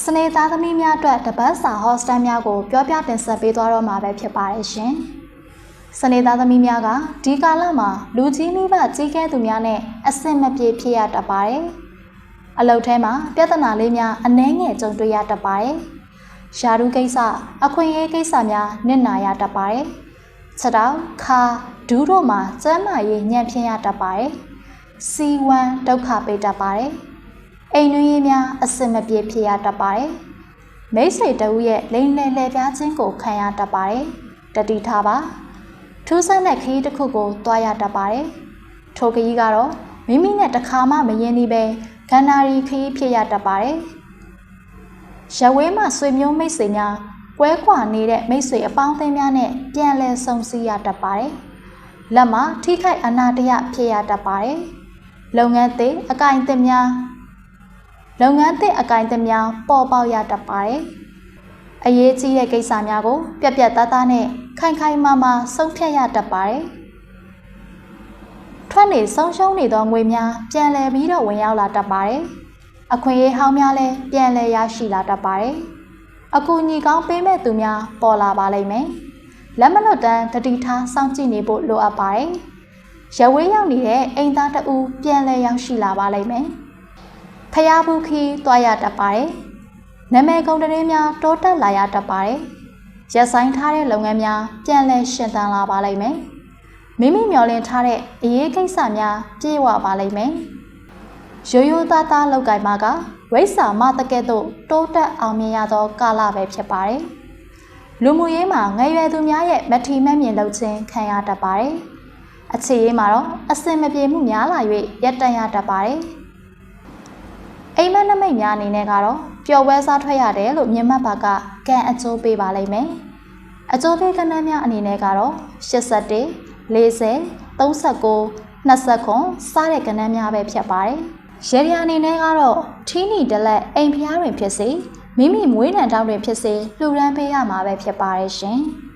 စနေသားသမီးများအတွက်တပတ်စာဟော့စတန်များကိုပြောပြတင်ဆက်ပေးသွားတော့မှာပဲဖြစ်ပါတယ်ရှင်။စနေသားသမီးများကဒီကာလမှာလူကြီးမိဘကြီးကဲသူများနဲ့အဆင်မပြေဖြစ်ရတတ်ပါတယ်။အလုပ်ထဲမှာပြဿနာလေးများအနှဲငယ်ကြုံတွေ့ရတတ်ပါတယ်။ရှာရုကိစ္စအခွင့်အရေးကိစ္စများနစ်နာရတတ်ပါတယ်။ချက်တော့ခါဒူးတို့မှာကျမ်းမာရေးညံ့ဖျင်းရတတ်ပါတယ်။စီဝမ်းဒုက္ခပေးတတ်ပါတယ်။ အိမ်တွင်းရေးများအစင်မပြေဖြစ်ရတတ်ပါတယ်။မိတ်ဆွေတဦးရဲ့လိန်လဲလဲပြားခြင်းကိုခံရတတ်ပါတယ်။တတိထားပါ။ထူးဆန်းတဲ့ခရီးတစ်ခုကိုတွားရတတ်ပါတယ်။ထိုခရီးကတော့မိမိနဲ့တခါမှမရင်းသေးပဲဂန္ဓာရီခရီးဖြစ်ရတတ်ပါတယ်။ရဝဲမှဆွေမျိုးမိတ်ဆွေများကွဲကွာနေတဲ့မိတ်ဆွေအပေါင်းအသင်းများနဲ့ပြန်လည်ဆုံစည်းရတတ်ပါတယ်။လက်မှာထိခိုက်အနာတရဖြစ်ရတတ်ပါတယ်။လုပ်ငန်းသစ်အကင်အသစ်များ လုပ်ငန်းသစ်အကင်သစ်များပေါ်ပေါက်ရတတ်ပါတယ်။အရေးကြီးတဲ့ကိစ္စများကို ပြက်ပြက်သားသားနဲ့ခိုင်ခိုင်မာမာဆုံးဖြတ်ရတတ်ပါတယ်။ထွက်နေဆုံးရှုံးနေသောငွေများပြန်လည်ပြီးတော့ဝင်ရောက်လာတတ်ပါတယ်။အခွင့်အရေးဟောင်းများလည်းပြန်လည်ရရှိလာတတ်ပါတယ်။အကူအညီကောင်းပေးမဲ့သူများပေါ်လာပါလိမ့်မယ်။လက်မလွတ်တမ်းတတိထားစောင့်ကြည့်နေဖို့လိုအပ်ပါတယ်။ရဝေးရောက်နေတဲ့အိမ်သားတအူပြန်လည်ရောက်ရှိလာပါလိမ့်မယ်။ ဖျားဘူးခီးတွားရတတ်ပါတယ်။နာမည်ကုန်တည်းများတိုးတက်လာရတတ်ပါတယ်။ရက်ဆိုင်ထားတဲ့လုပ်ငန်းများပြန်လည်ရှင်သန်လာပါလိမ့်မယ်။မိမိမျှော်လင့်ထားတဲ့အရေးကိစ္စများပြည့်ဝပါလိမ့်မယ်။ရိုးရိုးသားသားလောက်ကင်မှာကဝိစာမတကဲ့သို့တိုးတက်အောင်မြင်ရသောကာလပဲဖြစ်ပါတယ်။လူမှုရေးမှာငယ်ရွယ်သူများရဲ့မထီမဲ့မြင်လုပ်ခြင်းခံရတတ်ပါတယ်။အခြေရေးမှာတော့အစင်မပြေမှုများလာ၍ရက်တန့်ရတတ်ပါတယ်။ အိမ်မက်နမိတ်များအနေနဲ့ကတော့ပျော်ပွဲစားထွက်ရတယ်လို့မြင်မှတ်ပါကကံအကျိုးပေးပါလိမ့်မယ်။အကျိုးပေးကဏ္ဍများအနေနဲ့ကတော့81 40 39 29စတဲ့ကဏ္ဍများပဲဖြစ်ပါတယ်။ရေဒီယအနေနဲ့ကတော့ထီးနီတလက်အိမ်ဖျားတွင်ဖြစ်စေမိမိမွေးနံတောင်းတွင်ဖြစ်စေလှူဒန်းပေးရမှာပဲဖြစ်ပါတယ်ရှင်။